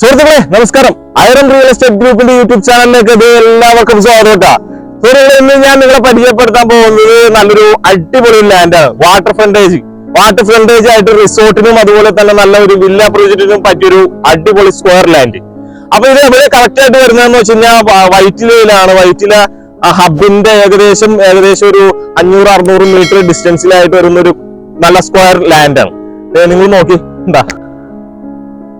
സുഹൃത്തുക്കളെ നമസ്കാരം. Iron real estate ഗ്രൂപ്പിന്റെ യൂട്യൂബ് ചാനലിലേക്ക് എല്ലാവർക്കും സ്വാഗതം കേട്ടോ. സുഹൃത്തുക്കളെ ഇന്ന് ഞാൻ നിങ്ങളെ പരിചയപ്പെടുത്താൻ പോകുന്നത് നല്ലൊരു അടിപൊളി ലാൻഡാണ് വാട്ടർ ഫ്രണ്ടേജ് വാട്ടർ ഫ്രണ്ടേജ് ആയിട്ട് റിസോർട്ടിനും അതുപോലെ തന്നെ നല്ല ഒരു വില്ല പ്രോജക്റ്റിനും പറ്റിയൊരു അടിപൊളി സ്ക്വയർ ലാൻഡ് അപ്പൊ ഇത് എവിടെ കറക്റ്റ് ആയിട്ട് വരുന്നതെന്ന് വെച്ച് കഴിഞ്ഞാൽ വൈറ്റിലയിലാണ്. വൈറ്റില ഹബിന്റെ ഏകദേശം ഏകദേശം ഒരു അഞ്ഞൂറ് അറുന്നൂറ് മീറ്റർ ഡിസ്റ്റൻസിലായിട്ട് വരുന്ന ഒരു നല്ല സ്ക്വയർ ലാൻഡാണ് നിങ്ങൾ നോക്കി എന്താ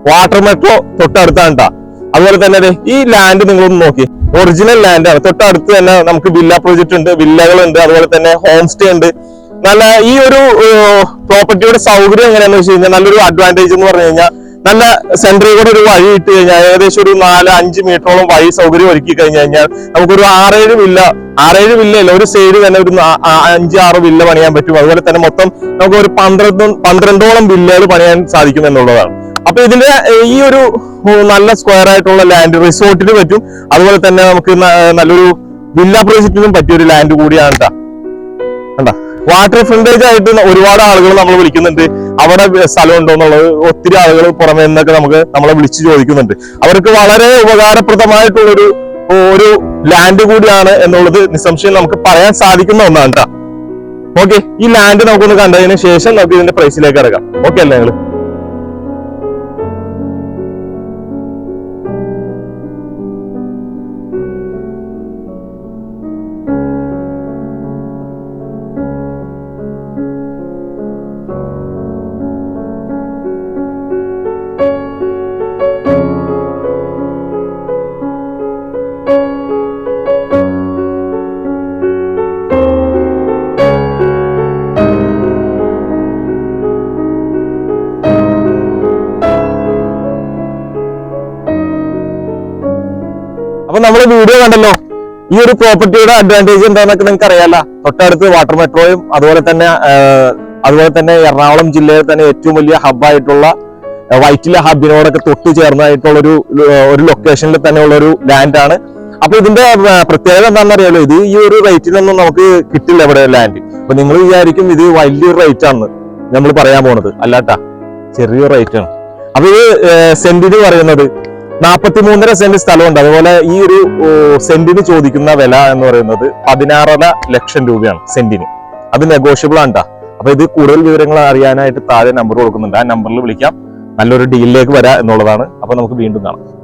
വാട്ടർ മെട്രോ തൊട്ടടുത്താണ് കേട്ടോ അതുപോലെ തന്നെ ഈ ലാൻഡ് നിങ്ങളൊന്ന് നോക്കി. ഒറിജിനൽ ലാൻഡാണ് തൊട്ടടുത്ത് തന്നെ നമുക്ക് വില്ല പ്രൊജക്ട് ഉണ്ട് വില്ലകളുണ്ട് അതുപോലെ തന്നെ ഹോം സ്റ്റേ ഉണ്ട്. നല്ല ഈ ഒരു പ്രോപ്പർട്ടിയുടെ സൗകര്യം എങ്ങനെയാന്ന് വെച്ച് കഴിഞ്ഞാൽ നല്ലൊരു അഡ്വാന്റേജ് എന്ന് പറഞ്ഞു കഴിഞ്ഞാൽ നല്ല സെന്ററിൽ കൂടെ ഒരു വഴി ഇട്ട് കഴിഞ്ഞാൽ ഏകദേശം ഒരു നാല് അഞ്ച് മീറ്ററോളം വഴി സൗകര്യം ഒരുക്കി കഴിഞ്ഞു കഴിഞ്ഞാൽ നമുക്കൊരു ആറേഴ് വില്ല ആറേഴ് വില്ലയില്ല ഒരു സൈഡ് തന്നെ ഒരു അഞ്ച് ആറ് വില്ല പണിയാൻ പറ്റും. അതുപോലെ തന്നെ മൊത്തം നമുക്ക് ഒരു പന്ത്രണ്ട് പന്ത്രണ്ടോളം വില്ലകൾ പണിയാൻ സാധിക്കും എന്നുള്ളതാണ്. അപ്പൊ ഇതിന്റെ ഈ ഒരു നല്ല സ്ക്വയർ ആയിട്ടുള്ള ലാൻഡ് റിസോർട്ടിന് പറ്റും. അതുപോലെ തന്നെ നമുക്ക് നല്ലൊരു വില്ല പ്രോജക്റ്റിനും പറ്റിയ ഒരു ലാൻഡ് കൂടിയാണ് ട്ടാ. കണ്ട? വാട്ടർ ഫ്രണ്ടേജ് ആയിട്ട് ഒരുപാട് ആളുകൾ നമ്മൾ വിളിക്കുന്നുണ്ട്. അവിടെ സ്ഥലം ഉണ്ടോ എന്നുള്ളത് ഒത്തിരി ആളുകൾ പുറമേ നിന്നൊക്കെ നമുക്ക് നമ്മളെ വിളിച്ചു ചോദിക്കുന്നുണ്ട്. അവർക്ക് വളരെ ഉപകാരപ്രദമായിട്ടുള്ളൊരു ഒരു ലാൻഡ് കൂടിയാണ് എന്നുള്ളത് നിസ്സംശയം നമുക്ക് പറയാൻ സാധിക്കുന്ന ഒന്നാണ് കേട്ടോ ഓക്കെ? ഈ ലാൻഡ് നമുക്കൊന്ന് കണ്ടതിന് ശേഷം നമുക്ക് ഇതിന്റെ പ്രൈസിലേക്ക് ഇറക്കാം ഓക്കെ അല്ലേ നിങ്ങൾ? അപ്പൊ നമ്മൾ വീഡിയോ കണ്ടല്ലോ? ഈ ഒരു പ്രോപ്പർട്ടിയുടെ അഡ്വാന്റേജ് എന്താണെന്നൊക്കെ നിങ്ങൾക്ക് അറിയാലോ തൊട്ടടുത്ത് വാട്ടർ മെട്രോയും അതുപോലെ തന്നെ അതുപോലെ തന്നെ എറണാകുളം ജില്ലയിൽ തന്നെ ഏറ്റവും വലിയ ഹബ്ബായിട്ടുള്ള വൈറ്റില ഹബിനോടൊക്കെ തൊട്ട് ചേർന്നായിട്ടുള്ള ഒരു ഒരു ലൊക്കേഷനിൽ തന്നെ ഉള്ള ഒരു ആണ്. അപ്പൊ ഇതിന്റെ പ്രത്യേകത എന്താണെന്ന് അറിയാലോ ഇത് ഈ ഒരു റേറ്റിൽ റേറ്റിനൊന്നും നമുക്ക് കിട്ടില്ല ഇവിടെ ലാൻഡ് അപ്പൊ നിങ്ങൾ വിചാരിക്കും ഇത് വലിയൊരു റേറ്റ് ആണ് നമ്മൾ പറയാൻ പോണത്. അല്ലാട്ടാ ചെറിയൊരു റേറ്റ് ആണ്. അപ്പൊ ഇത് സെന്റിന് പറയുന്നത് നാൽപ്പത്തി മൂന്നര സെന്റ് സ്ഥലമുണ്ട്. അതുപോലെ ഈ ഒരു സെന്റിന് ചോദിക്കുന്ന വില എന്ന് പറയുന്നത് പതിനാറര ലക്ഷം രൂപയാണ് സെന്റിന്. അത് നെഗോഷ്യബിൾ ആണ് ട്ടാ. അപ്പൊ ഇത് കൂടുതൽ വിവരങ്ങൾ അറിയാനായിട്ട് താഴെ നമ്പർ കൊടുക്കുന്നുണ്ട്. ആ നമ്പറിൽ വിളിക്കാം. നല്ലൊരു ഡീലിലേക്ക് വരാം എന്നുള്ളതാണ്. അപ്പൊ നമുക്ക് വീണ്ടും കാണാം.